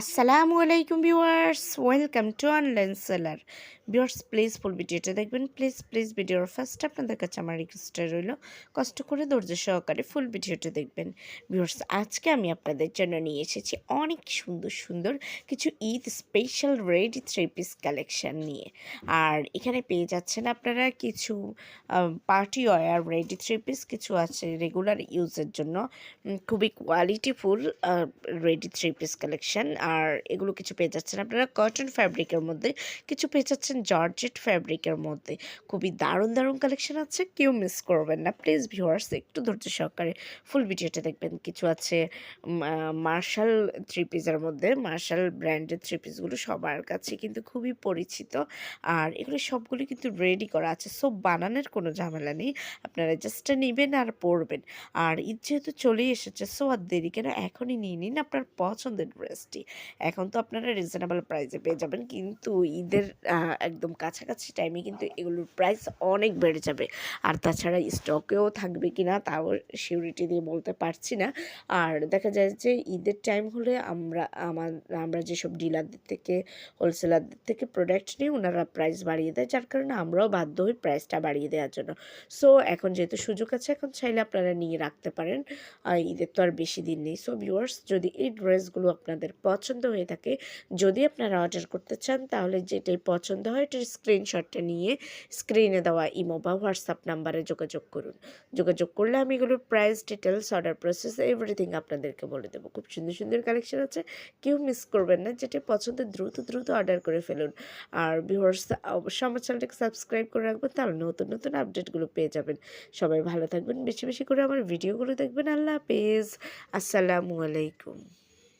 আসসালামু আলাইকুম viewers, welcome to online seller. Viewers please full ভিডিওটা দেখবেন। প্লিজ প্লিজ ভিডিওর ফার্স্ট আপনাদের কাছে আমার রিকোয়েস্টটা রইল, কষ্ট করে ধৈর্য সহকারে ফুল ভিডিওটা দেখবেন। ভিউয়ার্স, আজকে আমি আপনাদের জন্য নিয়ে এসেছি অনেক সুন্দর সুন্দর কিছু Eid special ready three piece collection নিয়ে। আর এখানে পেয়ে যাচ্ছেন আপনারা কিছু party wear ready three piece কিছু আছে রেগুলার ইউজের জন্য। খুবই qualityful ready three piece collection আর এগুলো কিছু পেয়ে যাচ্ছেন। আপনারা কটন ফ্যাব্রিকের মধ্যে কিছু পেয়ে যাচ্ছেন জর্জেট ফ্যাব্রিকের মধ্যে। খুবই দারুণ দারুণ কালেকশন আছে, কেউ মিস করবেন না। প্লিজ ভিউয়ার্স একটু ধৈর্য সহকারে ফুল ভিডিওটা দেখবেন। কিছু আছে মার্শাল থ্রি পিসের মধ্যে মার্শাল ব্র্যান্ডের থ্রি পিসগুলো সবার কাছে কিন্তু খুবই পরিচিত। আর এগুলো সবগুলো কিন্তু রেডি করা আছে। সব বানানোর কোনো ঝামেলা নেই। আপনারা জাস্ট নেবেন আর পরবেন। আর ঈদ যেহেতু চলেই এসেছে সো আর দেরি কেন? এখনই নিয়ে নিন আপনার পছন্দের ড্রেসটি এখন তো আপনারা রিজনেবল প্রাইসে পেয়ে যাবেন। কিন্তু ঈদের একদম কাছাকাছি টাইমে কিন্তু এগুলোর প্রাইস অনেক বেড়ে যাবে। আর তাছাড়া স্টকেও থাকবে কি না তাও সিউরিটি দিয়ে বলতে পারছি না। আর দেখা যায় যে ঈদের টাইম হলে আমরা, আমার, আমরা যেসব ডিলারদের থেকে হোলসেলারদের থেকে প্রোডাক্ট নিই, ওনারা প্রাইস বাড়িয়ে দেয়। যার কারণে আমরাও বাধ্য হই প্রাইসটা বাড়িয়ে দেওয়ার জন্য। সো এখন যেহেতু সুযোগ আছে, এখন চাইলে আপনারা নিয়ে রাখতে পারেন। ঈদের তো আর বেশি দিন নেই। সো ভিউয়ার্স যদি এই ড্রেসগুলো আপনাদের পছন্দ হয়ে থাকে। যদি আপনারা অর্ডার করতে চান, তাহলে যেটাই পছন্দ হয়, এটার স্ক্রিনশটটা নিয়ে স্ক্রিনে দেওয়া ইমো বা হোয়াটসঅ্যাপ নাম্বারে যোগাযোগ করুন। যোগাযোগ করলে আমি এগুলোর price details order process everything আপনাদেরকে বলে দেবো। খুব সুন্দর সুন্দর কালেকশন আছে। কেউ মিস করবেন না যেটা পছন্দ দ্রুত দ্রুত অর্ডার করে ফেলুন। আর ভিউয়ার্স অবশ্যই আমার চ্যানেলটাকে সাবস্ক্রাইব করে রাখবেন, তাহলে নতুন নতুন আপডেটগুলো পেয়ে যাবেন। সবাই ভালো থাকবেন, বেশি বেশি করে আমার ভিডিওগুলো দেখবেন। আল্লাহ হাফেজ। আসসালামু আলাইকুম।